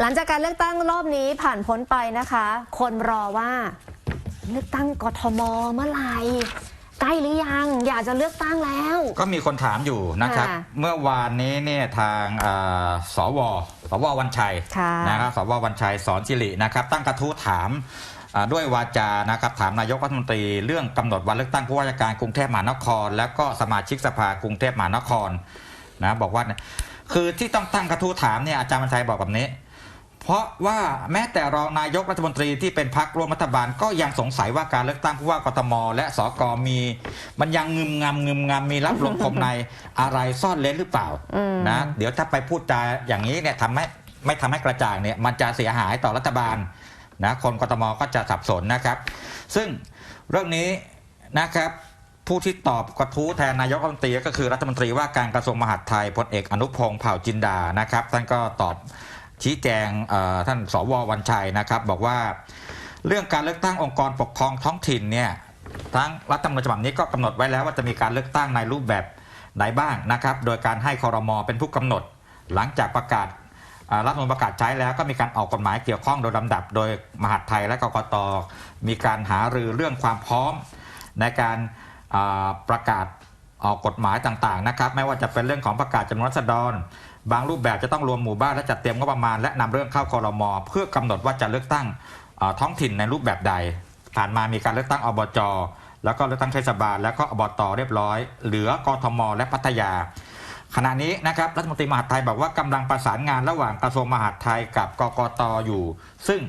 หลังจากการเลือกตั้งรอบนี้ผ่านพ้นไปนะคะ คนรอว่า เลือกตั้งกทมเมื่อไหร่ใกล้หรือยัง อยากจะเลือกตั้งแล้ว ก็มีคนถามอยู่นะครับ ค่ะเมื่อวานนี้เนี่ยทางเอ่อสวสววันชัยค่ะนะครับสววันชัยสอนสิรินะครับ ตั้งกระทู้ถามอ่าด้วยวาจานะครับถามนายกรัฐมนตรี เรื่องกำหนดวันเลือกตั้งผู้ว่าราชการกรุงเทพมหานคร แล้วก็สมาชิกสภากรุงเทพมหานครนะบอกว่าเนี่ยคือที่ต้องตั้งกระทู้ถามเนี่ยอาจารย์วันชัยบอกแบบนี้ เพราะว่าแม้แต่รองนายกรัฐมนตรีที่เป็นพรรคร่วมรัฐบาลก็ยังสงสัยว่าการเลือกตั้งผู้ว่ากทม และสกมี มันยังงึมงำงึมงำมีรับลมคมในอะไรซ่อนเล้นหรือเปล่าอืมนะเดี๋ยวถ้าไปพูดจาอย่างนี้เนี่ยทำให้ไม่ทำให้กระจ่างเนี่ยมันจะเสียหายต่อรัฐบาลนะคนกทมก็จะสับสนนะครับ ซึ่งเรื่องนี้นะครับผู้ที่ตอบกระทู้แทนนายกรัฐมนตรีก็คือรัฐมนตรีว่าการกระทรวงมหาดไทยพลเอกอนุพงศ์เผ่าจินดานะครับท่านก็ตอบ ชี้แจงท่านสววันชัยนะครับ บอกว่าเรื่องการเลือกตั้งองค์กรปกครองท้องถิ่นเนี่ยทั้งรัฐธรรมนูญฉบับนี้ก็กำหนดไว้แล้วว่าจะมีการเลือกตั้งในรูปแบบไหนบ้างนะครับ โดยการให้คอรมอเป็นผู้กำหนด หลังจากประกาศรัฐมนูญประกาศใช้แล้วก็มีการออกกฎหมายเกี่ยวข้องโดยลำดับ โดยมหาดไทยและกกตมีการหารือเรื่องความพร้อมในการประกาศ ออกกฎหมายต่างๆนะครับไม่ว่าจะเป็นเรื่องของประกาศจำนวนรัษฎร บางรูปแบบจะต้องรวมหมู่บ้านและจัดเตรียมงบประมาณและนำเรื่องเข้าคอรมอเพื่อกำหนดว่าจะเลือกตั้งท้องถิ่นในรูปแบบใด ผ่านมามีการเลือกตั้งอบจแล้วก็เลือกตั้งเทศบาลแล้วก็อบตเรียบร้อย เหลือกทม และพัทยา ขณะนี้นะครับรัฐมนตรีมหาดไทยบอกว่ากำลังประสานงานระหว่างกระทรวงมหาดไทยกับกกตอยู่ ซึ่ง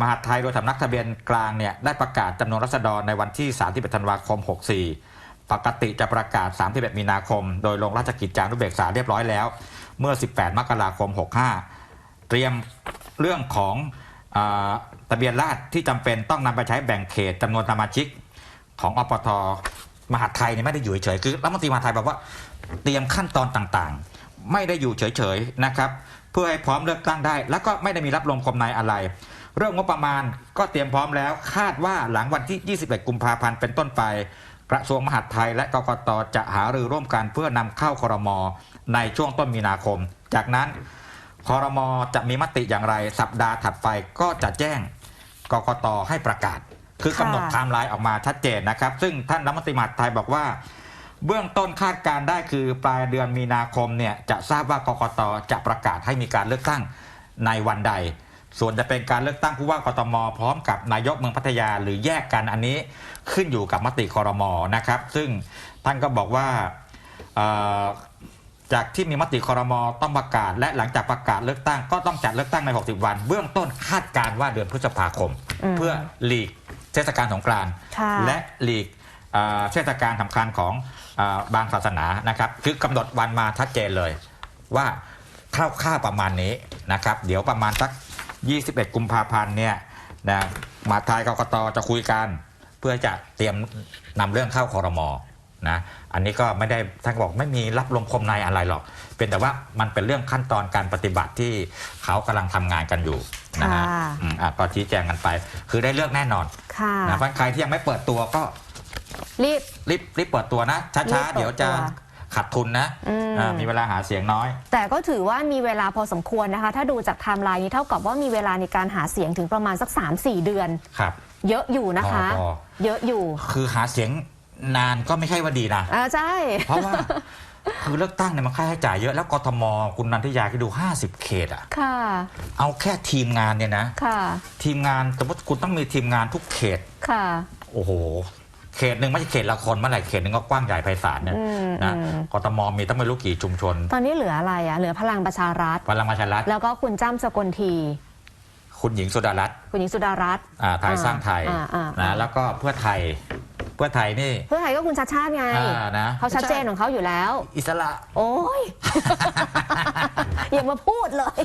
มหาดไทยโดยสำนักทะเบียนกลางเนี่ยได้ประกาศจำนวนรัษฎรในวันที่ 31 ธันวาคม 64 ปกติจะประกาศ 31 มีนาคม โดยลงราชกิจจานุเบกษาเรียบร้อยแล้ว เมื่อ 18 มกราคม 65 เตรียมเรื่องของอทะเบียนราษฎรที่จำเป็นต้องนำไปใช้แบ่งเขตจำนวนสมาชิกของอปทมหาไทยเนี่ยไม่ได้อยู่เฉยๆคือรัฐมนตรีมหาไทยบอกว่าเตรียมขั้นตอนต่างๆ ไม่ได้อยู่เฉยๆนะครับเพื่อให้พร้อมเลือกตั้งได้ แล้วก็ไม่ได้มีรับลมคมในอะไร เรื่องงบประมาณก็เตรียมพร้อมแล้ว คาดว่าหลังวันที่ 21 กุมภาพันธ์เป็นต้นไป กระทรวงมหาดไทยและกกตจะหารือร่วมกันเพื่อนำเข้าครมในช่วงต้นมีนาคม จากนั้นคอรมอจะมีมติอย่างไร สัปดาห์ถัดไปก็จะแจ้งกกตให้ประกาศ คือกำหนดไทม์ไลน์ออกมาชัดเจนนะครับ ซึ่งท่านรัฐมนตรีมหาดไทยบอกว่า เบื้องต้นคาดการได้คือปลายเดือนมีนาคมเนี่ยจะทราบว่ากกตจะประกาศให้มีการเลือกตั้งในวันใด ส่วนจะเป็นการเลือกตั้งผู้ว่ากทม พร้อมกับนายกเมืองพัทยาหรือแยกกันอันนี้ขึ้นอยู่กับมติคอรมอนะครับ ซึ่งท่านก็บอกว่าเอ่อจากที่มีมติคอรมอต้องประกาศ และหลังจากประกาศเลือกตั้งก็ต้องจัดเลือกตั้งใน 60 วัน เบื้องต้นคาดการณ์ว่าเดือนพฤษภาคมอืมเพื่อหลีกเทศกาลสงกรานต์ค่ะและหลีกเอ่อเทศกาลสำคัญของเออบางศาสนานะครับคือกำหนดวันมาชัดเจนเลยว่าคร่าวๆประมาณนี้นะครับ เดี๋ยวประมาณสัก 21 กุมภาพันธ์เนี่ยนะมหาดไทยกกตจะคุยกัน เพื่อจะเตรียมนำเรื่องเข้าคอรมอนะอันนี้ก็ไม่ได้ท่านก็บอกไม่มีรับลมคมในอะไรหรอก เป็นแต่ว่ามันเป็นเรื่องขั้นตอนการปฏิบัติที่เขากำลังทำงานกันอยู่นะฮะค่ะ อืมอะก็ชี้แจงกันไป คือได้เลือกแน่นอนค่ะ นะเพราะใครที่ยังไม่เปิดตัวก็รีบ รีบรีบเปิดตัวนะรีบช้าเปิดตัวๆเดี๋ยวจะ ขาดทุนนะอืม อ่ามีเวลาหาเสียงน้อย แต่ก็ถือว่ามีเวลาพอสมควรนะคะ ถ้าดูจากไทม์ไลน์นี้เท่ากับว่ามีเวลาในการหาเสียงถึงประมาณสัก 3-4 เดือน ครับ เยอะอยู่นะคะ พอ เยอะอยู่คือหาเสียงนานก็ไม่ใช่ว่าดีนะ อ่าใช่ เพราะว่า คือเลือกตั้งเนี่ยมันค่าใช้จ่ายเยอะแล้วกทมคุณนันทิยาคิดดู 50 เขตอะค่ะ เอาแค่ทีมงานเนี่ยนะ ค่ะ ทีมงานสมมติคุณต้องมีทีมงานทุกเขต ค่ะ โอ้โห เขตหนึ่งไม่ใช่เขตละคนเมื่อไหร่เขตหนึ่งก็กว้างใหญ่ไพศาลเนี่ยอืมนะอืม กทมมีตั้งไม่รู้กี่ชุมชนตอนนี้เหลืออะไรอะเหลือพลังประชารัฐ พลังประชารัฐแล้วก็คุณจ้ำสกลที คุณหญิงสุดารัตน์คุณหญิงสุดารัตน์ อ่าไทยสร้างไทยอ่าอ่าอ่า นะแล้วก็เพื่อไทยเพื่อไทยนี่เพื่อไทยก็คุณชาติชาติไง อ่านะเขาชัดเจนของเขาอยู่แล้ว อิสระ โอ้ย อย่ามาพูดเลย